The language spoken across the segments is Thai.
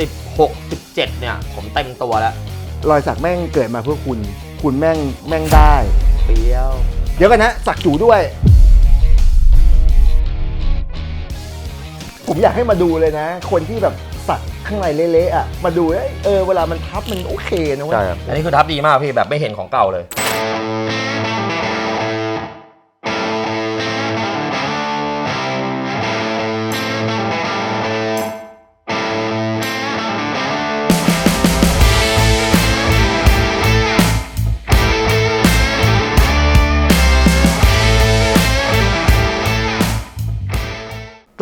16 17 เนี่ย ผมเต็มตัวแล้ว รอยสักแม่งเกิดมาเพื่อคุณ คุณแม่งแม่งได้ เปรี้ยว เดี๋ยวกันนะ สักจูด้วย ผมอยากให้มาดูเลยนะ คนที่แบบสักข้างในเละๆอะ มาดูเอ้ยเออเวลามันทับมันโอเคนะเว้ยใช่ครับอันนี้คือทับดีมากพี่แบบไม่เห็นของเก่าเลย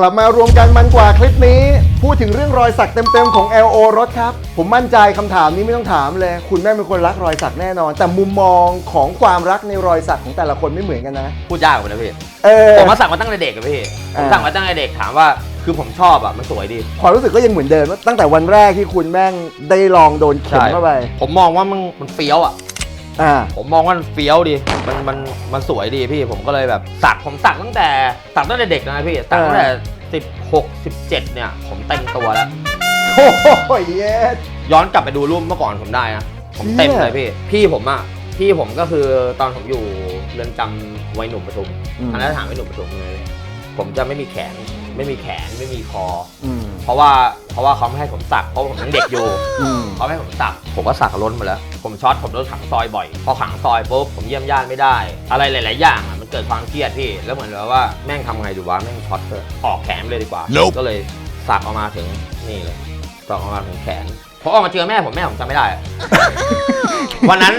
กลับมารวมกันมันกว่าคลิปนี้ พูดถึงเรื่องรอยสักเต็มๆของ LO รถครับ ผมมั่นใจคำถามนี้ไม่ต้องถามเลย คุณแม่งเป็นคนรักรอยสักแน่นอน แต่มุมมองของความรักในรอยสักของแต่ละคนไม่เหมือนกันนะ พูดยากกว่านะพี่ เออ ผมมาสั่งมาตั้งแต่เด็กอะพี่ ผมอ่าสั่งมาตั้งแต่เด็กถามว่าคือผมชอบอะมันสวยดี ความรู้สึกก็ยังเหมือนเดิมว่าตั้งแต่วันแรกที่คุณแม่งได้ลองโดนเข็มเข้าไป ผมมองว่ามันมันเฟี้ยวอะ อ่า ผมมองว่ามันเฟี้ยวดี มันมันมันสวยดีพี่ ผมก็เลยแบบสักผมสักตั้งแต่สักตั้งแต่เด็กนะพี่สักตั้งแต่สิบหกสิบเจ็ดเนี่ย ผมเต็มตัวแล้ว โอ้โหเย็ดย้อนกลับไปดูรูปเมื่อก่อนผมได้นะ ผมเต็มเลยพี่ พี่ผมอะพี่ผมก็คือตอนผมอยู่เรือนจำวัยหนุ่มปทุมอืมทันทหารวัยหนุ่มปทุมเลย ผมจะไม่มีแขน ไม่มีแขน ไม่มีคออืมเพราะว่าเพ ราะว่าเขาไม่ให้ผมสักเพราะผมยังเด็กอยู่อืมเขาไม่ให้ผมสักผมก็สักล้นหมาแล้ว ผมช็อตผมโดนขังซอยบ่อย พอขังซอยปุ๊บผมเยี่ยมญาติไม่ได้ อะไรหลาย ๆ อย่างอะมันเกิดความเครียดพี่แล้วเหมือนแบบว่าแม่งทำไงดีวะแม่งช็อตเถอะออกแขนเลยดีกว่า Nope ก็เลยสักออกมาถึงนี่เลยสักออกมาถึงแขนพอออกมาเจอแม่ผมแม่ผมจำไม่ได้อะวันนั้น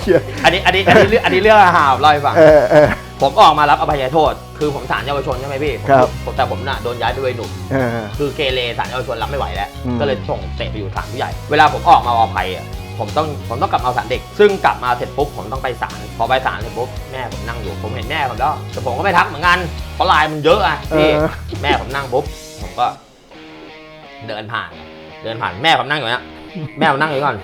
เหี้ยอันนี้อันนี้อันนี้เรื่องอันนี้เรื่องหาวเล่าให้ฟัง เออเออ ผมออกมารับอภัยโทษ คือผมศาลเยาวชนใช่ไหมพี่ผมครับ ผมแต่ผมน่ะโดนย้ายไปวัยหนุ่ม เออ คือเกเรศาลเยาวชนรับไม่ไหวแล้ว อืม ก็เลยส่งเตะไปอยู่ศาลผู้ใหญ่ เวลาผมออกมาอภัยอะ ผมต้องผมต้องกลับมาเอาศาลเด็ก ซึ่งกลับมาเสร็จปุ๊บผมต้องไปศาล พอไปศาลเสร็จปุ๊บแม่ผมนั่งอยู่ ผมเห็นแม่ผมแล้ว แต่ผมก็ไม่ทักเหมือนกัน เพราะไลน์มันเยอะอะเอพี่อ แม่ผมนั่งปุ๊บ ผมก็ เดินผ่าน เดินผ่านแม่ผมนั่งอยู่เนี้ยแม่ผมนั่งอยู่ก่อน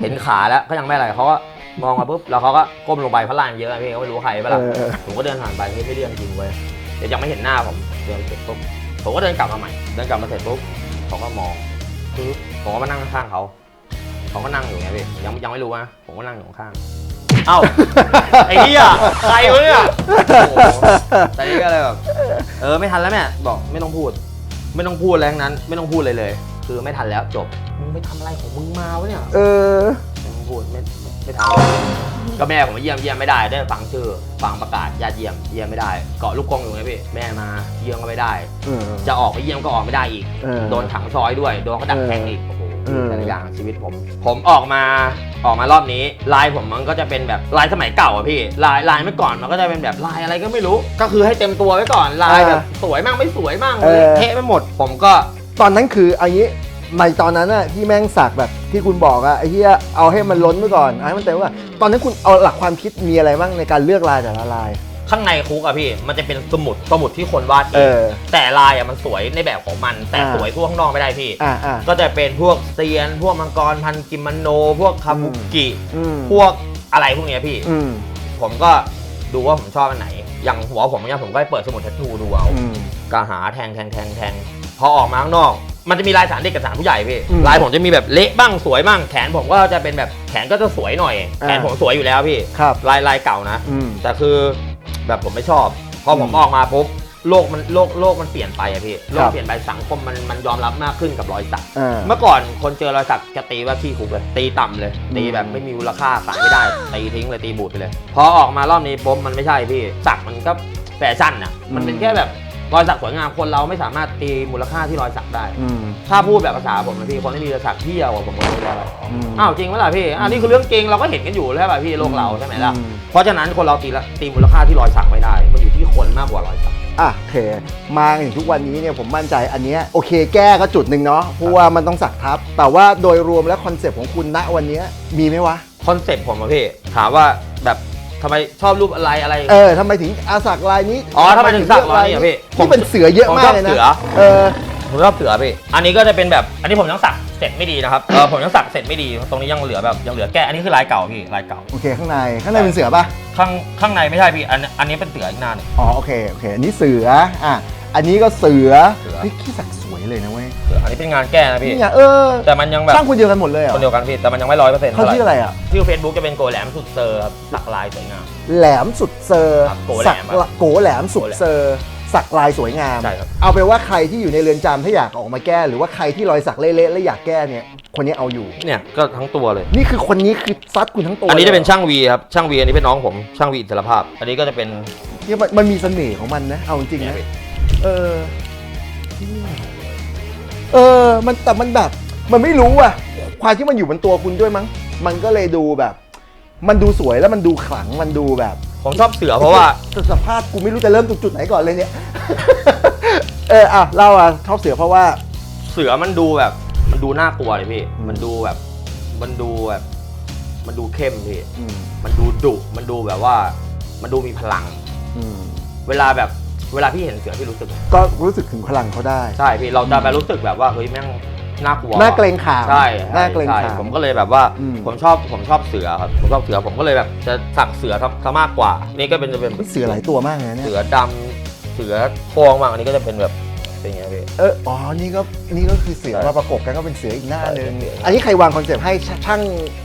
เห็นขาแล้วก็ยังไม่อะไรเขาก็ มองมาปุ๊บแล้วเขาก็ก้มลงไปเพราะไลน์มันเยอะอะพี่เขาไม่รู้ว่าใครปะล่ะเออเออ ผมก็เดินผ่านไปเฮ้ยไม่เรื่องจริงเว้ยเดี๋ยวยังไม่เห็นหน้าผมเดินเสร็จปุ๊บผมก็เดินกลับมาใหม่เดินกลับมาเสร็จปุ๊บเขาก็มองปึ๊บผมก็มานั่งข้างๆเขาเขาก็นั่งอยู่ไงพี่ยังยังไม่รู้นะผมก็นั่งอยู่ข้างๆเอ้าไอ้เหี้ยใครวะเนี่ยโอ้โหแต่นี่ก็เลยแบบเออไม่ทันแล้วแม่บอกไม่ต้องพูด ไม่ต้องพูดอะไรทั้งนั้น ไม่ต้องพูดเลยเลย คือไม่ทันแล้วจบมึงไปทำอะไรของมึงมาวะเนี่ย เออ ไม่ต้องพูดไม่ ไม่ทำก็แม่ผมมาเยี่ยมเยี่ยมไม่ได้ได้ฟังชื่อฟังประกาศญาติเยี่ยมเยี่ยมไม่ได้ เกาะลูกกรงอยู่ไงพี่แม่มาเยี่ยมก็ไม่ได้ เออ จะออกไปเยี่ยมก็ออกไม่ได้อีก เออโดนขังซอยด้วย โดนเขาดักแทงอีก โอ้โหเออ แต่ละอย่างชีวิตผม ผมออกมาออกมารอบนี้ลายผมมันก็จะเป็นแบบลายสมัยเก่าอะพี่ลายลายเมื่อก่อนมันก็จะเป็นแบบลายอะไรก็ไม่รู้ ก็คือให้เต็มตัวไว้ก่อนลายแบบสวยมั่งไม่สวยมั่งเออ เทะไปหมด ผมก็ ตอนนั้นคืออันนี้ ในตอนนั้นน่ะที่แม่งสักแบบที่คุณบอกอะไอ้เหี้ยเอาให้มันล้นไว้ก่อนเอาให้มันเต็มว่าตอนนั้นคุณเอาหลักความคิดมีอะไรบ้างในการเลือกลายแต่ละลาย ข้างในคุกอะพี่ มันจะเป็นสมุดสมุดที่คนวาดเอเองอแต่ลายอะมันสวยในแบบของมัน แต่อ่า สวยทั่วข้างนอกไม่ได้พี่ อ่าอ่า ก็จะเป็นพวกเซียน พวกมังกรพันกิมมันโน พวกคาบุกิ อืมพวกอะไรพวกเนี้ยพี่ อืมผมก็ดูว่าผมชอบอันไหน อย่างหัวผมเนี่ยผมก็ไปเปิดสมุดแทททูดูเอา อืม ก็หาแทงแทงแทงแทงพอออกมาข้างนอก มันจะมีลายสารเด็กกับสารผู้ใหญ่พี่อืมลายผมจะมีแบบเละบ้างสวยบ้างแขนผมก็จะเป็นแบบแขนก็จะสวยหน่อย อ่า แขนผมสวยอยู่แล้วพี่ครับ ลายลายเก่านะ อืม แต่คือแบบผมไม่ชอบ พอผมอืมออกมาปุ๊บโลกมันโลกโลกมันเปลี่ยนไปอะพี่โลครักบเปลี่ยนไปสังคมมันมันยอมรับมากขึ้นกับรอยสัก อ่า เมื่อก่อนคนเจอรอยสักจะตีว่าขี้คุกเลยตีต่ำเลย ตีแบบไม่มีมูลค่าขายไม่ได้ ตีทิ้งเลยตีบูดไปเลย พอออกมารอบนี้ปุ๊บมันไม่ใช่พี่สักมันก็แฟชั่นอะมันเป็นแค่แบบ รอยสักสวยงามคนเราไม่สามารถตีมูลค่าที่รอยสักได้ อืม ถ้าพูดแบบภาษาผมนะพี่คนที่มีรอยสักเที่ยวอะผมบอกเลยว่ามอ้าวจริงไหมล่ะพี่อันนี้คือเรื่องจริงเราก็เห็นกันอยู่แล้วป่ะพี่โลกเราใช่ไหมล่ะอืม เพราะฉะนั้นคนเราตีละตีมูลค่าที่รอยสักไม่ได้ มันอยู่ที่คนมากกว่ารอยสัก อะโอเค มาถึงทุกวันนี้เนี่ยผมมั่นใจอันเนี้ยโอเคแก้ก็จุดหนึ่งเนาะเพราะว่ามันต้องสักทับ แต่ว่าโดยรวมแล้วคอนเซปต์ของคุณณวันเนี้ยมีไหมวะ คอนเซ็ปต์ผมอะพี่ถามว่าแบบ ทำไมชอบรูปอะไรอะไร เออทำไมถึงอาสักลายนี้อ๋อทำไมถึงสักลายนี้อะพี่ที่เป็นเสือเยอะมากเลยผมชอบเสืนะอเออผมชอบเสือพี่ อันนี้ก็จะเป็นแบบ อันนี้ผมยังสักเสร็จไม่ดีนะครับ เออผมยังสักเสร็จไม่ดี ตรงนี้ยังเหลือแบบยังเหลือแก้ อันนี้คือลายเก่าพี่ ลายเก่า โอเคข้างในข้างในเป็นเสือป่ะข้างข้างในไม่ใช่พี่ อันอันนี้เป็นเสืออีกหน้าหนึ่งอ๋อโอเคโอเค อันนี้เสืออะอันนี้ก็เสือเสือ เฮ้ยขี้สักส วยวยเลยนะเว้ยอันนี้เป็นงานแก้นะพี่นี่ไงเออแต่มันยังแบบช่างคนเดียวกันหมดเลยเหรอคนเดียวกันพี่ แต่มันยังไม่ร้อยเปอร์เซ็นต์เขาเท่าไหร่ชื่ออะไรอะ ชื่อเฟซบุ๊กจะเป็นโกแหลมสุดเซอร์ครับสักลายสวยงาม แหลมสุดเซอร์ครับโกแหลมสักโกแหลมสุดเซอร์สักลายสวยงาม ใช่ครับ เอาไปนว่าใครที่อยู่ในเรือนจำถ้าอยากออกมาแก้ หรือว่าใครที่รอยสักเละๆแล้วอยากแก้เนี่ย คนนี้เอาอยู่ เนี่ยก็ทั้งตัวเลย นี่คือคนนี้คือซัดคุณทั้งตัวอันนี้จะเป็นลยช่างวีครับ ช่างวีอันนี้เป็นน้องผม ช่างวีอิสรภาพ อันนี้ก็จะเป็น เนี่ยมันมันมีเสน่ห์ของมันนะ เอาจริงๆเนี่ยนะพี่เออ เออ มันแต่มันแบบ มันไม่รู้อะความที่มันอยู่บนตัวคุณด้วยมั้ง มันก็เลยดูแบบ มันดูสวยแล้วมันดูขลัง มันดูแบบผมชอบเสือเพราะว่าสภาพกูไม่รู้จะเริ่มตรงจุดไหนก่อนเลยเนี่ย เออ อะเล่าอะชอบเสือเพราะว่า เสือมันดูแบบ มันดูน่ากลัวเลยพี่อืมมันดูแบบ มันดูแบบ มันดูเข้มพี่อืมมันดูดุ มันดูแบบว่า มันดูมีพลังอืมเวลาแบบ เวลาพี่เห็นเสือพี่รู้สึกก็รู้สึกถึงพลังเขาได้ ใช่พี่เราจะไปรู้สึกแบบว่าเฮ้ยแม่งน่ากลัวน่าเกรงขามใช่น่าเกรงใช่ขาม ผมก็เลยแบบว่าอืม ผมชอบผมชอบเสือครับผมชอบเสือผมก็เลยแบบจะสักเสือซะซะมากกว่า นี่ก็เป็นจะเป็นเสือหลายตัวมากเลยนะเนี่ย เสือดำเสือทองบางอันนี้ก็จะเป็นแบบเป็นไงพี่ เออ อ๋อ นี่ก็ นี่ก็คือเสือใช่มาประกบกันก็เป็นเสืออีกหน้าหนึ่งใช่อันนี้ใครวางคอนเซปต์ให้ช่าง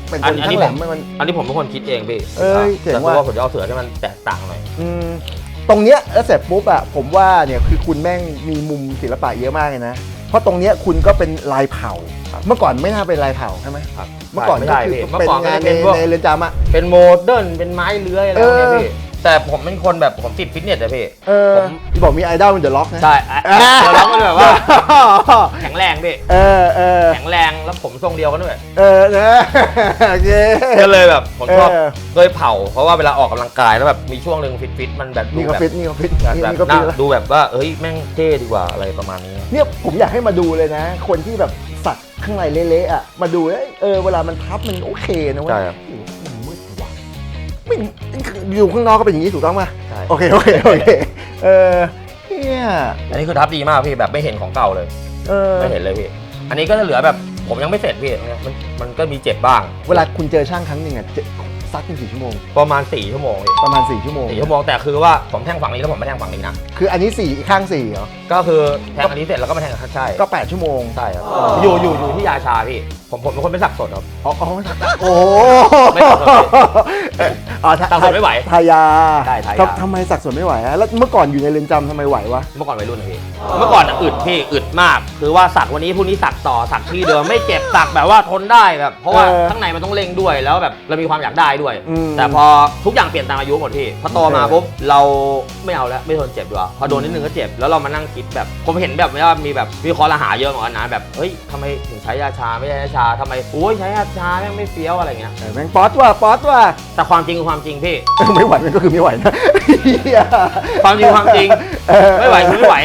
เป็นอัคนนอันนี้ ช่างแหลมผมมัน อันนี้ผมเป็นคนคิดเองพี่เอ้ยเจ๋งแต่ว่ะ ว่าผมจะเอาเสือที่มันแตกต่างหน่อย อืม ตรงเนี้ยแล้วเสร็จปุ๊บอะผมว่าเนี่ยคือคุณแม่งมีมุมศิลปะเยอะมากเลยนะ เพราะตรงเนี้ยคุณก็เป็นลายเผาครับเมื่อก่อนไม่น่าเป็นลายเผาใช่ไหมครับเมื่อก่อนไม่ก็ได้คือพี่เมื่เป็อนก่อนก็งานจะในเป็นพวกในเรือนจำอะเป็นโมเดิร์นเป็นไม้เลื้อยอะไรเอพวกอเนี้ยพี่ แต่ผมเป็นคนแบบผมติดฟิตเนสอะพี่เออผมที่บอกมีไอดอลเป็นเดอะล็อกนะใช่อะเราร้องก็เลยแบบว่า แข็งแรงพี่เออเออแข็งแรงแล้วผมทรงเดียวกันด้วยเออเออโอเค ก็เลยแบบผมชอบเออเลยเผา เพราะว่าเวลาออกกำลังกายแล้วแบบมีช่วงหนึ่งฟิตฟิตๆมันแบบดูนี่ก็แบบฟิตนี่ก็ฟิตแบบนี่แบบนี่ก็น่าฟิตแล้ว ดูแบบว่าเอ้ยแม่งเท่ดีกว่าอะไรประมาณนี้ เนี่ยผมอยากให้มาดูเลยนะ คนที่แบบสักข้างในเละๆอะมาดูเอ้ยเออเวลามันพับมันโอเคนะเว้ยใช่ครับ โอ้โหมันมืดว่ะไม่ อยู่ข้างนอกก็เป็นอย่างนี้ถูกต้องไหมใช่ โอเคโอเคโอเคเออเนี่ยอันนี้คือทับดีมากพี่แบบไม่เห็นของเก่าเลย เออไม่เห็นเลยพี่ อันนี้ก็จะเหลือแบบผมยังไม่เสร็จพี่ มันมันก็มีเจ็บบ้าง เวลาคุณเจอช่างครั้งหนึ่งอะเจ ซักเป็นกี่ชั่วโมง ประมาณ 4 ชั่วโมงพี่ประมาณ 4 ชั่วโมง สี่ชั่วโมงแต่คือว่าผมแทงฝั่งนี้แล้วผมไม่แทงฝั่งนี้นะคืออันนี้สี่อีกข้างสี่เหรอ ก็คือแทงอันนี้เสร็จแล้วก็มาแทงข้างใช่ก็ 8 ชั่วโมง ใช่ครับอยู่อยู่อยู่ที่ยาชาพี่ผมผมเป็นคนไม่สักสดครับ อ๋ออ๋อโอ้โหไม่สักสดอ๋อสักสดไม่ไหวทายาใช่ทายา ทำทำไมสักสนไม่ไหวอะแล้วเมื่อก่อนอยู่ในเรือนจำทำไมไหววะ เมื่อก่อนวัยรุ่นนะพี่เมื่อก่อนอะอึดพี่อึดมาก คือว่าสักวันนี้พรุ่งนี้สักต่อสักที่เดิมไม่เจ็บสักแบบว่าทนได้แบบเพราะว่าเออ ข้างในมันต้องเร่งด้วยแล้วแบบเรามีความอยากได้ด้วย อืมแต่พอทุกอย่างเปลี่ยนตามอายุหมดพี่พอโตมาโอเค ปุ๊บเราไม่เอาแล้วไม่ทนเจ็บดีกว่าพอโดนนิดนึงก็เจ็บแล้วเรามานั่งคิดแบบผมเห็นแบบว่ามีแบบมีคอรหาเยอะเหมือนกันนะแบบเฮ้ยทำไมถึงใช้ยาชาไม่ใช้ยาชาทำไมโอ้ยใช้ยาชาแม่งไม่เฟี้ยวอะไรเงี้ยเออแม่งป๊อตว่ะป๊อตว่ะแต่ความจริงคือความจริงพี่ เออไม่ไหวมันก็คือไม่ไหวนะเหี้ยความจริงความจริง เออ ไม่ไหวคือไม่ไหว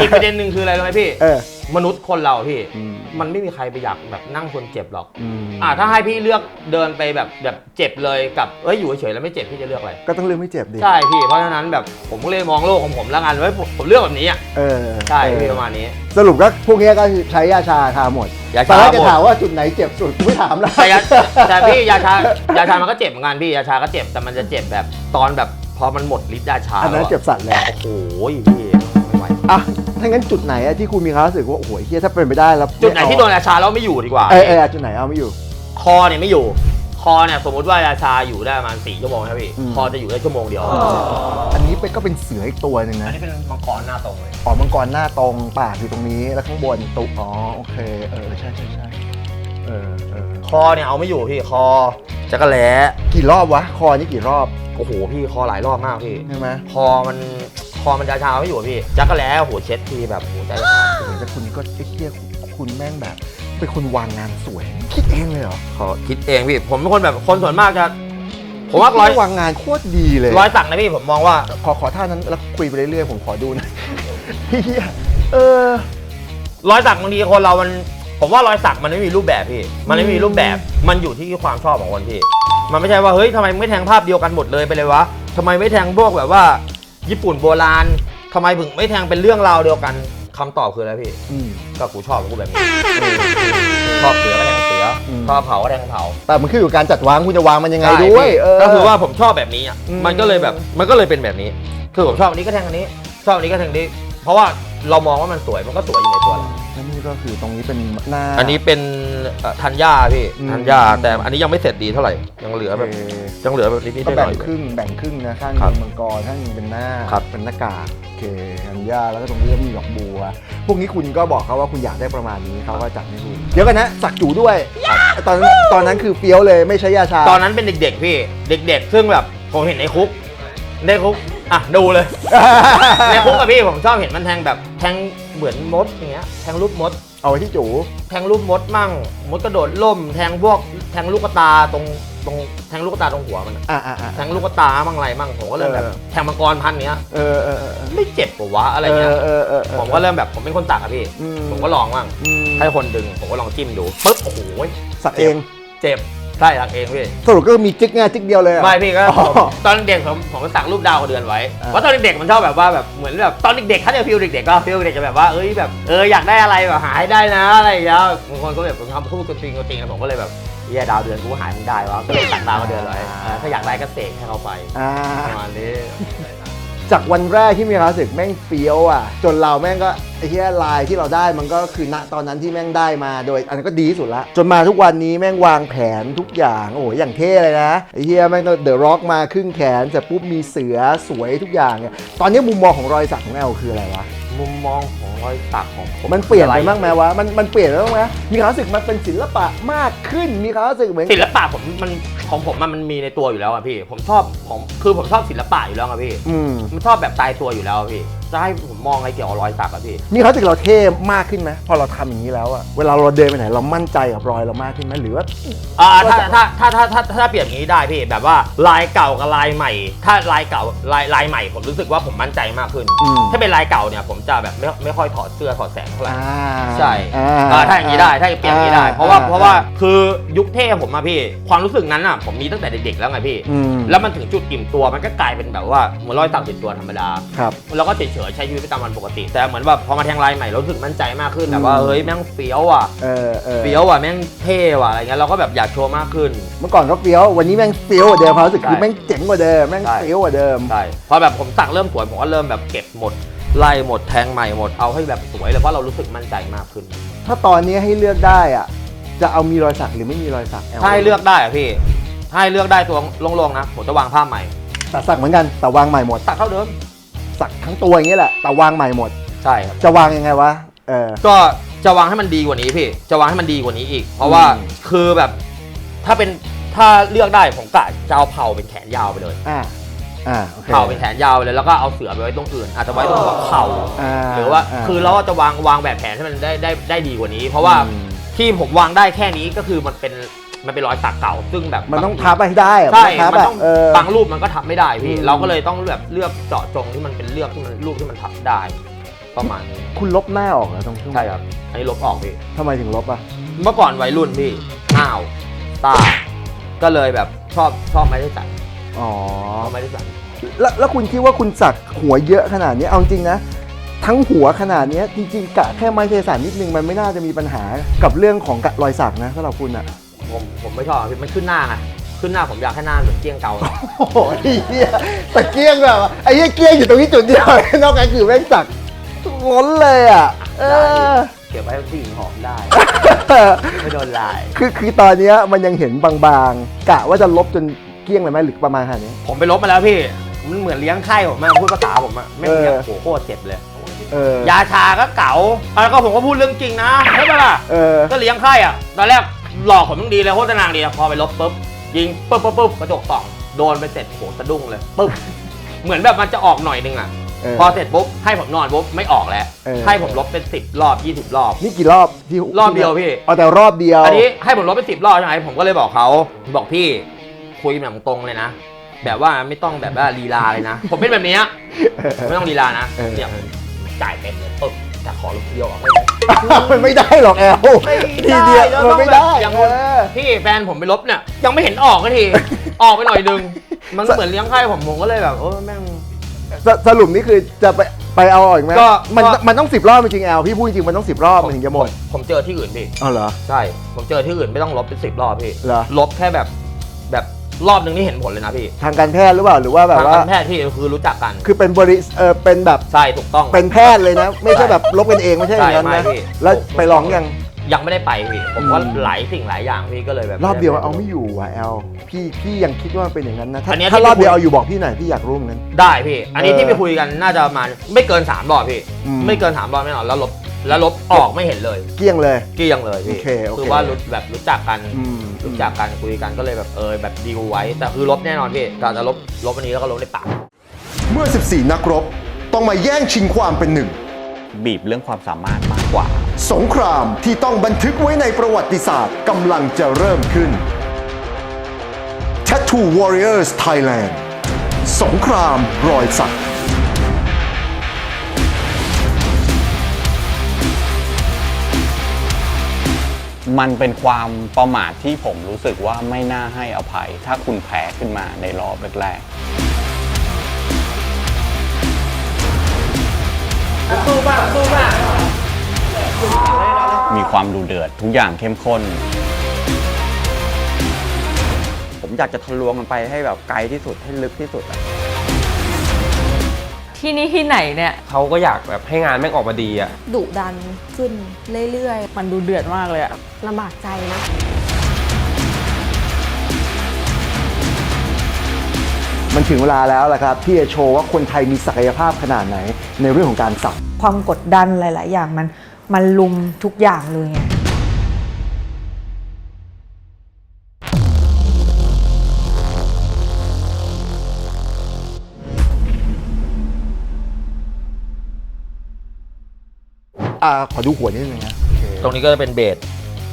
อีกประเด็นหนึ่งคืออะไรรู้ไหมพี่ เออ มนุษย์คนเราพี่ อืม มันไม่มีใครไปอยากแบบนั่งคนเจ็บหรอก อืมอ่าถ้าให้พี่เลือกเดินไปแบบแบบเจ็บเลยกับเอ้ยอยู่เฉยๆแล้วไม่เจ็บพี่จะเลือกอะไร ก็ต้องเลือกไม่เจ็บดิใช่พี่ เพราะฉะนั้นแบบผมก็เลยมองโลกของผมแล้วกันว่าผมผมเลือกแบบนี้อะเออใช่เออพี่ประมาณนี้ สรุปก็พวกเนี้ยก็คือใช้ยาชาทาหมดยาตอนชาแรกหจะมด ถามว่าจุดไหนเจ็บสุดกูไม่ถามแล้ว แต่ยาแต่พี่ยาชายาชามันก็เจ็บเหมือนกันพี่ยาชาก็เจ็บแต่มันจะเจ็บแบบตอนแบบพอมันหมดฤทธิ์ยาชาอันนั้นแล้วะเจ็บสัตว์เลยโอ้โหพี่ ไม่ไหวอะถ้างั้นจุดไหนอะที่คุณมีความรู้สึกว่าโอ้โหเฮียถ้าเป็นไปได้แล้วจุดไหนที่โดนยาชาแล้วไม่อยู่ดีกว่า เออเออจุดไหนเอาไม่อยู่ คอเนี่ยไม่อยู่ คอเนี่ยสมมติว่ายาชาอยู่ได้ประมาณสี่ชั่วโมงนะพี่ อืม คอจะอยู่ได้ชั่วโมงเดียว อันนี้เป็นก็เป็นเสืออีกตัวหนึ่งอันนะนี้เป็นมังกรหน้าตรงเลย อ๋อมังกรหน้าตรงปากอยู่ตรงนี้แล้วข้างบนตุกอ๋อโอเคเออใช่ใช่ใช่เออเออคอเนี่ยเอาไม่อยู่พี่ คอจักรแล้กี่รอบวะคอนี่กี่รอบโอ้โหพี่คอหลายรอบมากพี่ ใช่ไหม คอมันค อมันยาชาไม่อยู่พี่จักรแล้หัวเช็ดทีแบบหัวใจจะขาดโอ้โหแต่คุณก็ไอ้เฮียคุณแม่งแบบ เป็นคนวางงานสวย คิดเองเลยเหรอขอคิดเองพี่ ผมเป็นคนแบบคนส่วนมากจะ ผมว่าร้อยวางงานโคตรดีเลยร้อยสักนะพี่ผมมองว่า ขอขอท่านั้นแล้วคุยไปเรื่อยๆ ผมขอดูหนะเฮียเออร้อยสักบางทีคนเรามัน ผมว่ารอยสักมันไม่มีรูปแบบพี่ มันไม่มีรูปแบบ มันอยู่ที่ความชอบของคนพี่ มันไม่ใช่ว่าเฮ้ยทำไมไม่แทงภาพเดียวกันหมดเลยไปเลยวะทำไมไม่แทงพวกแบบว่า ญี่ปุ่นโบราณทำไมถึงไม่แทงเป็นเรื่องราวเดียวกันคำตอบคืออะไรพี่ อืม ก็กูชอบกูแบบนี้ชอบเสือก็แทงเสืออม ชอบเผาก็แทงเผาแต่มันขึ้นอยู่กับการจัดวางคุณจะวางมันยังไงใช่ด้วยพี่เออ ก็คือว่าผมชอบแบบนี้อะอืม มันก็เลยแบบมันก็เลยเป็นแบบนี้ คือผมชอบอันนี้ก็แทงอันนี้ ชอบอันนี้ก็แทงอันนี้ เพราะว่าเรามองว่ามันสวยมันก็สวยอยู่ในตัวเรา แล้วนี่ก็คือตรงนี้เป็นหน้า อันนี้เป็นเอ่อธัญญาพี่อืม ธัญญาแต่อันนี้ยังไม่เสร็จดีเท่าไหร่ยังเหลือแบบโอเคยังเหลือแบบนิดๆหก็น่แบ่องยครึ่งแบ่งครึ่งนะข้างหครันึบงมังกรข้างหนึงเป็นหน้าครับ เป็นหน้ากากโอเคอันย่าแล้วก็ตรงนี้ก็มีดอกบัว พวกนี้คุณก็บอกเขาว่าคุณอยากได้ประมาณนี้เขาก็จัดให้คุณเดี๋ยวกันนะสักจูด้วยตอนนั้นตอนนั้นคือเฟี้ยวเลยไม่ใช้ยาชาตอนนั้นเป็นเด็กๆพี่เด็ก ๆ ซึ่งแบบผมเห็นในคุกในคุกอะดูเลย ในคุกอะพี่ผมชอบเห็นมันแทงแบบแทง เหมือนมดอย่างเงี้ยแทงรูปมด เอาไว้ที่จูแทงรูปมดมั่ง มดกระโดดล่ม แทงพวกแทงลูกตาตรงตรงแทงลูกตาตรงหัวมันอะอ่าอ่าอ่าแทงลูกตามั่งอะไรมั่งผมก็เริ่มแบบเออแทงมังกรพันเนี้ยเออเออเออไม่เจ็บปะวะอะไรเงี้ยเออเออเออเออผมก็เริ่มแบบผมเป็นคนสักอะพี่ อืม ผมก็ลองมั่งอืมให้คนดึงผมก็ลองจิ้มดูปุ๊บโอ้โหสักเอง เจ็บ ใช่สักเองพี่สรุปก็มีจิ๊กง่ายจิ๊กเดียวเลยอะ ไม่พี่ก็อ๋อผมตอนเด็กผมผมก็สักรูปดาวกับเดือนไว้อ่า เพราะตอนเด็กๆมันชอบแบบว่าแบบเหมือนแบบตอนเด็กๆถ้าจะฟิลเด็กๆก็ฟิลเด็กจะแบบว่าเอ้ยแบบเอออยากได้อะไรแบบหาให้ได้นะอะไรอย่างเงี้ยบางคนก็แบบทำคู่กันจริงกันจริงผมก็เลยแบบเฮียดาวเดือนกูหาไม่ได้วะก็เลยสักดาวกับเดือนไว้เออถ้าอยากได้ก็เสกให้เขาไปอ่าประมาณนี้ จากวันแรกที่มีความรู้สึกแม่งเฟี้ยวอะ จนเราแม่งก็ ไอ้ที่ลายที่เราได้มันก็คือณตอนนั้นที่แม่งได้มาโดยอันนั้นก็ดีที่สุดละ จนมาทุกวันนี้แม่งวางแผนทุกอย่างโอ้โหอย่างเท่เลยนะไอ้เฮียแม่งเดอะร็อกมาครึ่งแขนเสร็จปุ๊บมีเสือสวยทุกอย่างเนี่ยตอนนี้มุมมองของรอยสักของแอลคืออะไรวะมุมมองของรอยสักของผมมันเปลี่ยนไปบ้างไหมวะมันมันเปลี่ยนไปบ้างไหมมีความรู้สึกมันเป็นศิลปะมากขึ้นมีความรู้สึกเหมือนศิลปะผมมันของผมอะมันมีในตัวอยู่แล้วอะพี่ ผมชอบผมคือผมชอบศิลปะอยู่แล้วอะพี่อืมมันชอบแบบตายตัวอยู่แล้วอะพี่ จะให้ผมมองอะไรเกี่ยวกับรอยสักอะพี่ มีความรู้สึกเราเท่มากขึ้นไหมพอเราทำอย่างนี้แล้วอะเวลาเราเดินไปไหนเรามั่นใจกับรอยเรามากขึ้นไหมหรือว่า อ่าถ้าถ้าถ้าถ้าถ้าถ้าเปรียบอย่างนี้ได้พี่แบบว่าลายเก่ากับลายใหม่ ถ้าลายเก่าลายลายใหม่ผมรู้สึกว่าผมมั่นใจมากขึ้น อืม ถ้าเป็นลายเก่าเนี่ยผมจะแบบไม่ไม่ค่อยถอดเสื้อถอดแสงเท่าไหร่ อ่าใช่อ่อ่าถ้าอย่างนี้ได้ ถ้าเปรียบอย่างนี้ได้อ่เพราะว่าอ่เพราะว่า คือยุคเท่ผมอะพี่ ความรู้สึกนั้นอะผมมีตั้งแต่เด็กๆแล้วไงพี่ อืมแล้วมันถึงจุดอิ่มตัว มันก็กลายเป็นแบบว่าเหมือนรอยสักติดตัวธรรมดา ครับเราก็เฉยๆใช้ชีวิตประจำวันปกติ แต่เหมือนแบบพอมาแทงลายใหม่เรารู้สึกมั่นใจมากขึ้นแบบว่าอืมเฮ้ยแม่งเฟี้ยวอะเออเออเฟี้ยวอะแม่งเท่ว่ะอะไรเงี้ยเราก็แบบอยากโชว์มากขึ้น เมื่อก่อนก็เฟี้ยววันนี้แม่งเฟี้ยวกว่าเดิมความรู้สึกคือใช่แม่งเจ๋งกว่าเดิมแม่งใช่เฟี้ยวกว่าเดิมใช่พอแบบผมสักเริ่มสวยผมก็เริ่มแบบเก็บหมดไล่หมดแทงใหม่หมดเอาให้แบบสวยเลยเพราะเรารู้สึกมั่นใจมากขึ้น ถ้าตอนนี้ให้เลือกได้อะจะเอามีรอยสักหรือไม่มีรอยสักถ้าให้เลือกได้อะพี่ถ้าให้เลือกได้ตัวโล่งๆนะผมจะวางภาพใหม่แต่สักเหมือนกันแต่วางใหม่หมดสักเท่าเดิม สักทั้งตัวอย่างเงี้ยแหละแต่วางใหม่หมด ใช่ครับ จะวางยังไงวะเออ ก็จะวางให้มันดีกว่านี้พี่ จะวางให้มันดีกว่านี้อีก เพราะว่าอืม คือแบบถ้าเป็นถ้าเลือกได้ผมกะจะเอาเผาเป็นแขนยาวไปเลย อ่าอ่าโอเคเข่าเป็นแขนยาวไปเลยแล้วก็เอาเสือไปไว้ตรงอื่น อาจจะไว้ตรงหัวเข่าอ่าหรือว่าาคือเราก็จะวางวางแบบแผนให้มันได้ได้ได้ดีกว่านี้ เพราะว่าอืมที่ผมวางได้แค่นี้ก็คือมันเป็น มันเป็นรอยสักเก่าซึ่งแบบมันต้องทับไปให้ได้อะใช่นทับมันอะต้องเออ บางรูปมันก็ทับไม่ได้พี่ อืม เราก็เลยต้องแบบเลือกเจาะจงที่มันเป็นเลือกที่มันรูปที่มันทับได้ ประมาณนี้คุณลบหน้าออกแล้วตรงช่วงใช่ครับอันนี้ลบออกพี่ ทำไมถึงลบอะ เมื่อก่อนวัยรุ่นพี่อ้าวตาก็เลยแบบชอบชอบไม่ได้สักอ๋อ ชอบไม่ได้สักแล้วแล้วคุณคิดว่าคุณสักหัวเยอะขนาดนี้เอาจริงนะ ทั้งหัวขนาดนี้จริงๆกะแค่ไม้เทสันนิดนึงมันไม่น่าจะมีปัญหากับเรื่องของกะรอยสักนะสำหรับคุณอะ ผมผมไม่ชอบพี่มันขึ้นหน้าไงขึ้นหน้าผมอยากให้หน้าเหมือนเกี้ยงเกาโอ้โหไอ้เหี้ยแต่เกี้ยงแบบว่าไอ้เหี้ยเกี้ยงอยู่ตรงนี้จุดเดียวนอกนั้นคือแม่งสักล้นเลยอะเออ เก็บไว้ให้ผู้หญิงหอมได้ ไม่โดนลาย คือคือตอนเนี้ยมันยังเห็นบางๆกะว่าจะลบจนเกลี้ยงเลยไหมหรือประมาณขนาดนี้ ผมไปลบมาแล้วพี่ มันเหมือนเลี้ยงไข้ผมมาพูดภาษาผมอะไม่งเลี้ยงเออ โหโคตรเจ็บเลย เออยาชาก็เก๋าแล้วก็ผมก็พูดเรื่องจริงนะใช่ปะล่ะ เออ ก็เลี้ยงไข้อะตอนแรก หลอกผมต้องดีเลยโคตรนางดีพอไปลบปุ๊บยิงปุ๊บปุ๊บปุ๊บกระจกส่องโดนไปเสร็จโหสะดุ้งเลยปุ๊บเหมือนแบบมันจะออกหน่อยนึงอะเออพอเสร็จปุ๊บให้ผมนอนปุ๊บไม่ออกแล้ว เออ ให้ผมลบเป็นสิบรอบยี่สิบรอบ นี่กี่รอบที่รอบเดียวพี่ เอาแต่รอบเดียวอันนี้ให้ผมลบไปสิบรอบใช่ไหมผมก็เลยบอกเขาบอกพี่คุยแบบตรงเลยนะ แบบว่าไม่ต้องแบบว่าลีลาเลยนะ ผมเป็นแบบเนี้ยไม่ต้องลีลานะเออ เนี่ยจ่ายเต็มเลยปึ๊บ แต่ขอลูกเดียวออกไม่ได้ มันไม่ได้หรอกแอลไม่ทีได้เดียวแล้วมันต้องไม่แบบได้อย่างเอคนอพี่แฟนผมไปลบเนี่ย ยังไม่เห็นออกกันที ออกไปหน่อยนึง มันเหมือนเลี้ยงไข้ผมผมก็เลยแบบเออแม่ง สสรุปนี่คือจะไปไปเอาออกอีกไหมก็มันก็ มันต้องสิบรอบจริงๆแอลพี่พูดจริงๆมันต้องสิบรอบมันถึงจะหมดผมเจอที่อื่นพี่ อ๋อเหรอ ใช่ ผมเจอที่อื่นไม่ต้องลบเป็นสิบรอบพี่ เหรอ ลบแค่แบบแบบ รอบหนึ่งนี่เห็นผลเลยนะพี่ทางการแพทย์หรือเปล่าหรือว่าแบบทางว่าการแพทย์ที่คือรู้จักกันคือเป็นบริเออเป็นแบบใช่ถูกต้อง เป็นแพทย์เลยนะ ไม่ใช่แบบลบกันเองไม่ใช่อย่างนั้นใช่นะไม่พี่ แล้วไปลองยัง ยังไม่ได้ไปพี่ผมว่าอืม หลายสิ่งหลายอย่างพี่ก็เลยแบบ รอบเดียวม่เอาไม่อยู่ว่ะแอลพี่พี่ยังคิดว่ามันเป็นอย่างนั้นนะถ้าอันเนี้ยถ้ารอบเดียวที่เอาอยู่บอกพี่หน่อยพี่อยากรู้เหมือนกัน ได้พี่ อันนี้เออที่ไปคุยกันน่าจะประมาณไม่เกินสามรอบพี่ อืม ไม่เกินสามรอบแน่นอนแล้วลบ แล้วลบออกไม่เห็นเลย เกลี้ยงเลย เกลี้ยงเลยพี่โอเคโอเคคือว่ารู้แบบรู้จักกันอืม รู้จักกันคุยกันก็เลยแบบเออแบบดีลไว้ แต่คือลบแน่นอนพี่การจะลบลบอันนี้แล้วก็ลบในปาก เมื่อ 14 นักรบ ต้องมาแย่งชิงความเป็นหนึ่ง บีบเรื่องความสามารถมากกว่า สงครามที่ต้องบันทึกไว้ในประวัติศาสตร์กำลังจะเริ่มขึ้น Tattoo Warriors Thailand สงครามรอยสัก มันเป็นความประมาทที่ผมรู้สึกว่าไม่น่าให้อภัย ถ้าคุณแพ้ขึ้นมาในรอบแรกๆมีความดูเดือดทุกอย่างเข้มข้น ผมอยากจะทะลวงมันไปให้แบบไกลที่สุดให้ลึกที่สุดอะ ที่นี่ที่ไหนเนี่ย เขาก็อยากแบบให้งานแม่งออกมาดีอะดุดันขึ้นเรื่อยมันดูเดือดมากเลยอะๆลำบากใจนะ มันถึงเวลาแล้วแหละครับที่จะโชว์ว่าคนไทยมีศักยภาพขนาดไหนในเรื่องของการสัก ความกดดันหลาย ๆ อย่างมันมันลุมทุกอย่างเลยไง อ่าขอดูหัวนิดนึงนะโอเคตรงนี้ก็จะเป็นเบส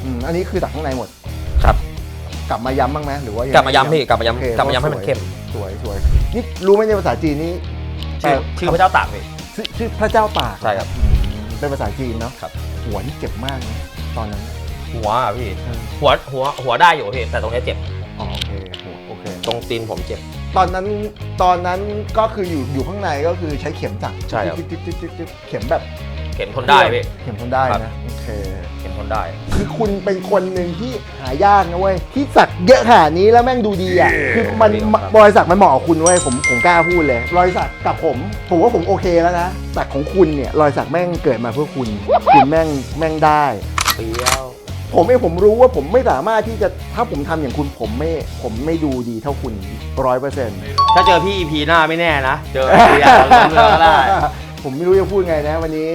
อืมอันนี้คือสักข้างในหมด ครับกลับมาย้ำบ้างไหมหรือว่ายังกลับมาย้ำพี่กลับมาโอเคย้ำกลับมาย้ำให้มันเข้มสวยสวยนี่รู้ไหมในภาษาจีนนี่ชื่อแปลชื่อพระเจ้าตากพี่ ชื่อชื่อพระเจ้าตากใช่ครับอืมเป็นภาษาจีนเนาะครับ หัวนี่เจ็บมากนะตอนนั้น หัวอะพี่หัวหัวหัวได้อยู่พี่แต่ตรงเนี้ยเจ็บอ๋อโอเคหัวโอเค ตรงตีนผมเจ็บ ตอนนั้นตอนนั้นก็คืออยู่อยู่ข้างในก็คือใช้เข็มจักใช่ครับ จิ๊บจิ๊บจิ๊บจิ๊บจิ๊บเข็มแบบ เข็มทนได้พี่ เข็มทนได้ครับ นะโอเค เข็มทนได้ คือคุณเป็นคนหนึ่งที่หายากนะเว้ยที่สักเยอะขนาดนี้แล้วแม่งดูดีอะคือมันครับ รอยสักมันเหมาะกับคุณเว้ยผมผมกล้าพูดเลย รอยสักกับผม ผมว่าผมโอเคแล้วนะแต่ของคุณเนี่ยรอยสักแม่งเกิดมาเพื่อคุณคุณแม่งแม่งได้ เปรี้ยว ผมเองผมรู้ว่าผมไม่สามารถที่จะถ้าผมทำอย่างคุณผมไม่ผมไม่ดูดีเท่าคุณร้อยเปอร์เซ็นต์ ถ้าเจอพี่ EP หน้าไม่แน่นะ เจอพี่อาจจะเลือกก็ได้ ผมไม่รู้จะพูดไงนะวันนี้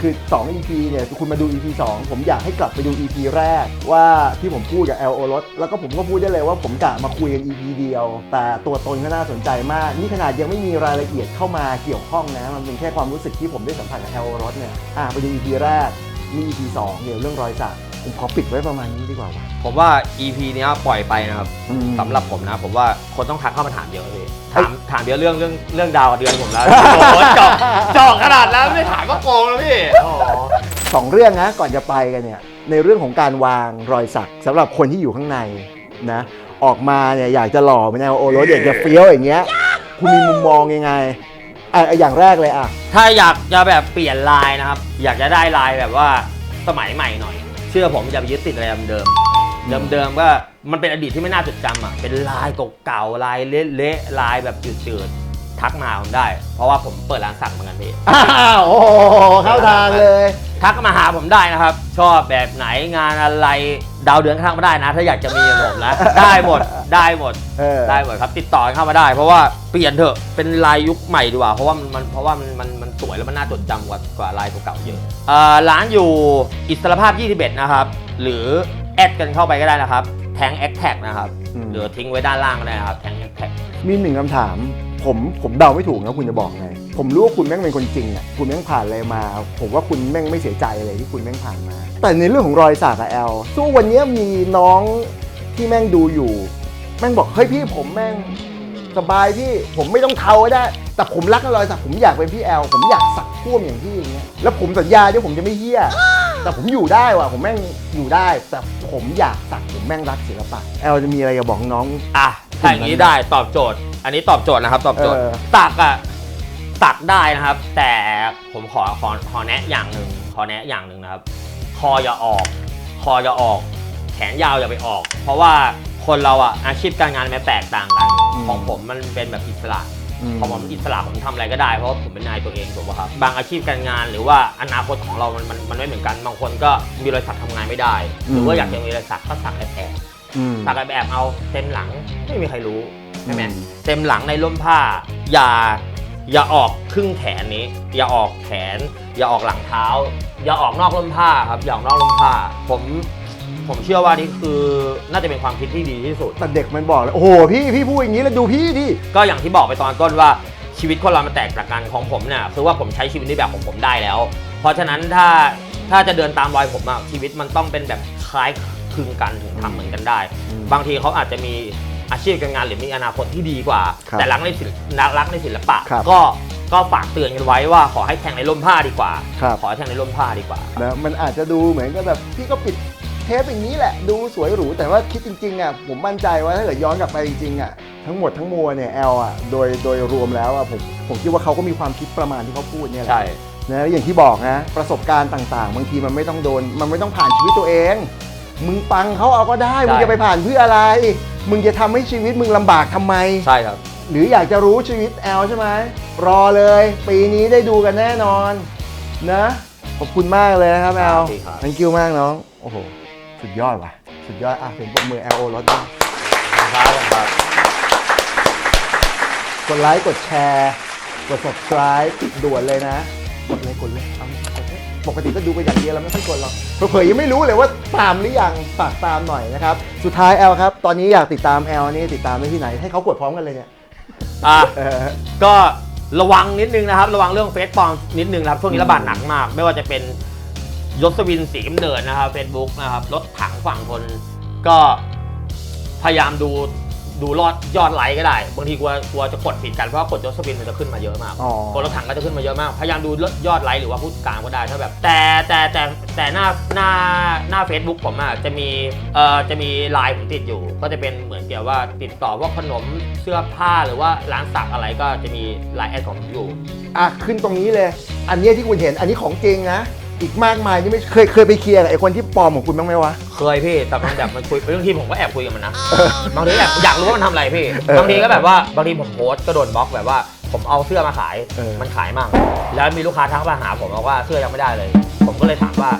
คือ 2 EP เนี่ยคุณมาดู EP 2 ผมอยากให้กลับไปดู EP แรกว่าที่ผมพูดกับ LO รถแล้วก็ผมก็พูดได้เลยว่าผมกะมาคุยกัน EP เดียว แต่ตัวตนก็น่าสนใจมาก นี่ขนาดยังไม่มีรายละเอียดเข้ามาเกี่ยวข้องนะ มันเป็นแค่ความรู้สึกที่ผมได้สัมผัสกับ LO รถเนี่ยอะไปดู EP แรกมี EP 2เกี่ยวเรื่องรอยสักผมขอปิดไว้ประมาณนี้ดีกว่าวะ ผมว่า EP เนี้ยปล่อยไปนะครับอืม สำหรับผมนะ ผมว่าคนต้องทักเข้ามาถามเยอะเลยถามถามเยอะเรื่องเรื่องเรื่องดาวกับเดือนผมแล้วโอ้โหเจาะเจาะขนาดแล้วไม่ถามก็โกงแล้วพี่โอ้โหสองเรื่องนะก่อนจะไปกันเนี่ยในเรื่องของการวางรอยสักสำหรับคนที่อยู่ข้างในนะออกมาเนี่ยอยากจะหล่อเป็นแนวโอรสอยากจะเฟี้ยวอย่างเงี้ยคุณมีมุมมองยังไงอะอย่างแรกเลยอะ ถ้าอยากจะแบบเปลี่ยนลายนะครับ อยากจะได้ลายแบบว่าสมัยใหม่หน่อย เชื่อผมอย่าไปยึดติดอะไรเดิมๆ เดิมๆก็มันเป็นอดีตที่ไม่น่าจดจำอะเป็นลายเก่าๆลายเละๆลายแบบจืดๆทักมาผมได้ เพราะว่าผมเปิดร้านสักเหมือนกันพี่อ้าวโอ้โหเข้าทางเลย ทักมาหาผมได้นะครับ ชอบแบบไหนงานอะไรดาวเดือนข้างมาได้นะ ถ้าอยากจะมีกับผมนะได้หมดได้หมดเออ ได้หมดครับติดต่อเข้ามาได้ เพราะว่าเปลี่ยนเถอะเป็นลายยุคใหม่ดีกว่าเพราะว่ามันมันเพราะว่ามันมันมันสวยแล้วมันน่าจดจำกว่ากว่าลายเก่าๆเยอะเอ่อร้านอยู่อิสรภาพ 21 นะครับ หรือ แอดกันเข้าไปก็ได้นะครับแทงแอคแท็กนะครับอืม หรือทิ้งไว้ด้านล่างก็ได้นะครับแทงแอคแท็กมีหนึ่งคำถาม ผมผมเดาไม่ถูกนะคุณจะบอกไง ผมรู้ว่าคุณแม่งเป็นคนจริงอะคุณแม่งผ่านอะไรมา ผมว่าคุณแม่งไม่เสียใจเลยที่คุณแม่งผ่านมา แต่ในเรื่องของรอยสักอะแอลสู้วันเนี้ยมีน้องที่แม่งดูอยู่ แม่งบอกเฮ้ยพี่ผมแม่งสบายพี่ผมไม่ต้องเทาก็ได้ แต่ผมรักรอยสักผมอยากเป็นพี่แอลผมอยากสักท่วมอย่างพี่อย่างเงี้ยแล้วผมสัญญาด้วยผมจะไม่เฮี้ย แต่ผมอยู่ได้ว่ะผมแม่งอยู่ได้ แต่ผมอยากสักผมแม่งรักศิลปะแอลจะมีอะไรจะบอกน้อง อะถ้าอย่างนี้ได้ตอบโจทย์ อันนี้ตอบโจทย์นะครับ ตอบโจทย์เออ ตักอะตักได้นะครับ แต่ผมขอขอขอแนะอย่างหนึ่งขอแนะอย่างหนึ่งนะครับ คออย่าออก คออย่าออก แขนยาวอย่าไปออก เพราะว่าคคนเราอะอาชีพการงานมันแตกต่างกัน อืม ของผมมันเป็นแบบอิสระ อืมของผมอิสระผมทำอะไรก็ได้เพราะว่าผมเป็นนายตัวเองถูกป่ะครับบางอาชีพการงานหรือว่าอนาคตของเรามันมันมันไม่เหมือนกันบางคนก็มีรอยสักทำงานไม่ได้ หรือว่าอยากจะมีรอยสักก็สักแอบอืมๆสักแอบๆเอาเต็มหลังไม่มีใครรู้ใช่ไหมอืมเต็มหลังในร่มผ้า อย่าอย่าออกครึ่งแขนนี้ อย่าออกแขน อย่าออกหลังเท้า อย่าออกนอกร่มผ้าครับอย่าออกนอกร่มผ้า ผม ผมเชื่อว่านี่คือน่าจะเป็นความคิดที่ดีที่สุด แต่เด็กมันบอกเลยโอ้โหพี่พี่พูดอย่างนี้แล้วดูพี่ดิก็อย่างที่บอกไปตอนต้นว่าชีวิตคนเรามันแตกต่างกันของผมเนี่ยคือว่าผมใช้ชีวิตในแบบของผมได้แล้ว เพราะฉะนั้นถ้าถ้าจะเดินตามรอยผมอะชีวิตมันต้องเป็นแบบคล้ายคลึงกันถึงทำเหมือนกันได้ บางทีเขาอาจจะมีอาชีพการงานหรือมีอนาคตที่ดีกว่า ครับแต่รักในศิลป์รักในศิลปะ ครับก็ก็ฝากเตือนกันไว้ว่าขอให้แทงในร่มผ้าดีกว่า ครับ ขอให้แทงในร่มผ้าดีกว่า นะมันอาจจะดูเหมือนกับแบบพี่ก็ปิด เทปอย่างนี้แหละดูสวยหรู แต่ว่าคิดจริงๆอะผมมั่นใจว่าถ้าเกิดย้อนกลับไปจริงๆอะทั้งหมดทั้งมวลเนี่ยแอลอะโดยโดยรวมแล้วอะผมผมคิดว่าเขาก็มีความคิดประมาณที่เขาพูดเนี่ยแหละ ใช่ นะแล้วอย่างที่บอกนะ ประสบการณ์ต่างๆ บางทีมันไม่ต้องโดน มันไม่ต้องผ่านชีวิตตัวเอง มึงปังเขาเอาก็ได้ใช่มึงจะไปผ่านเพื่ออะไร มึงจะทำให้ชีวิตมึงลำบากทำไม ใช่ครับ หรืออยากจะรู้ชีวิตแอลใช่ไหมรอเลย ปีนี้ได้ดูกันแน่นอน นะ ขอบคุณมากเลยนะครับแอลดีครับ thank you มากน้อง โอ้โห สุดยอดว่ะ สุดยอด อะเสียงปรบมือ LO รถด้วยครับครับกดไลค์ กดแชร์ กด subscribe ด่วนเลยนะ กดเลย กดเลยเอากดเลยปกติก็ดูไปอย่างเดียวแล้วไม่ค่อยกดหรอกเผยๆยังไม่รู้เลยว่าตามหรือยังฝากตามหน่อยนะครับ สุดท้ายแอลครับ ตอนนี้อยากติดตามแอลนี่ติดตามได้ที่ไหน ให้เขากดพร้อมกันเลยเนี่ย อะเออ ก็ระวังนิดนึงนะครับ ระวังเรื่องเฟซปลอมนิดนึงนะครับ ช่วงนี้ระบาดหนักมาก ไม่ว่าจะเป็น ยศวินสีกำเนิดนะครับเฟซบุ๊กนะครับรถถังฝั่งทนก็พยายามดูดูรอดยอดไลค์ก็ได้บางทีกลัวกลัวจะกดผิดกันเพราะว่ากดยศวินมันจะขึ้นมาเยอะมากอ๋อ กดรถถังก็จะขึ้นมาเยอะมาก พยายามดูยอดไลค์หรือว่าผู้กลางก็ได้ถ้าแบบ แต่แต่แต่แต่หน้าหน้าหน้า Facebook ผมอะจะมีเอ่อจะมีไลน์ผมติดอยู่ ก็จะเป็นเหมือนเกี่ยวว่าติดต่อพวกขนมเสื้อผ้าหรือว่าร้านสักอะไรก็จะมีไลน์แอดของผมอยู่ อะขึ้นตรงนี้เลย อันเนี้ยที่คุณเห็นอันนี้ของจริงนะ อีกมากมายที่ไม่เคยเคยไปเคลียร์กับไอ้คนที่ปลอมของคุณบ้างไหมวะ เคยพี่แต่มันแบบมันคุยบางทีผมก็แอบคุยกับมันนะบางทีแอบอยากรู้ว่ามันทำอะไรพี่เออบางทีก็แบบว่าบางทีผมโพสต์ก็โดนบล็อกแบบว่า ผมเอาเสื้อมาขายเออ มันขายมั่งแล้วมีลูกค้าทักมาหาผมบอกว่าเสื้อยังไม่ได้เลย ผมก็เลยถามว่า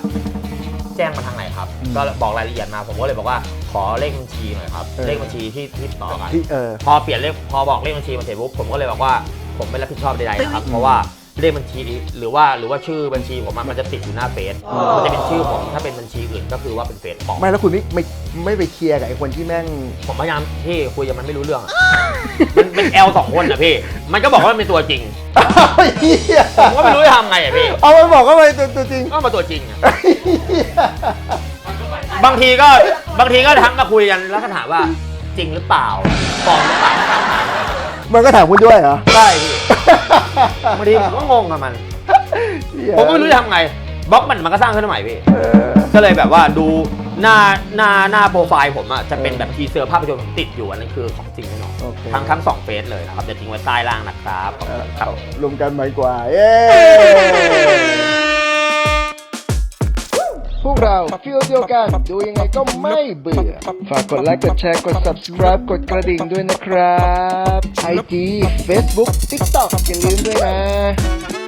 แจ้งมาทางไหนครับ ก็บอกรายละเอียดมา ผมก็เลยบอกว่าขอเลขบัญชีหน่อยครับเลขบัญชีที่ที่ต่อกัน ที่เออ พอเปลี่ยนเลขพอบอกเลขบัญชีมาเสร็จปุ๊บผมก็เลยบอกว่าผมไม่รับผิดชอบใดๆนะครับ เพราะว่า เลขบัญชีหรือว่าหรือว่าชื่อบัญชีผมอะมันจะติดอยู่หน้าเฟซมันจะเป็นชื่อผมถ้าเป็นบัญชีอื่นก็คือว่าเป็นเฟซปลอมไม่แล้วคุณไม่ไม่ไม่ไปเคลียร์กับไอ้คนที่แม่ง ผมพยายามพี่คุยกับมันไม่รู้เรื่องอะ มันเป็นแอลสองคนนะพี่ มันก็บอกว่ามันเป็นตัวจริงเหี้ยผมก็ไม่รู้จะทำไงอะพี่ เอาไปบอกก็ไปตัวตัวจริงก็มาตัวจริงอะบางทีก็บางทีก็ทักมาคุยกันแล้วก็ถามว่าจริงหรือเปล่าปลอมหรือเปล่ามันก็ถามคุณด้วยเหรอ ใช่พี่ บางทีผมก็งงกับมัน ผมก็ไม่รู้จะทำไงบล็อกมันมันก็สร้างขึ้นมาใหม่พี่เออก็เลยแบบว่าดูหน้าหน้าหน้าโปรไฟล์ผมอะจะเป็นแบบทีเซอร์ภาพยนตร์ผมติดอยู่อันนั้นคือของจริงแน่นอนโอเค ทั้งทั้งสองเฟซเลยนะครับจะทิ้งไว้ใต้ล่างนะครับขอบคุณครับ รวมกันไมกว่า เย้ พวกเราฟิลเดียวกัน ดูยังไงก็ไม่เบื่อ ฝากกดไลค์ กดแชร์ กด subscribe กดกระดิ่งด้วยนะครับ IG Facebook TikTok อย่าลืมด้วยนะ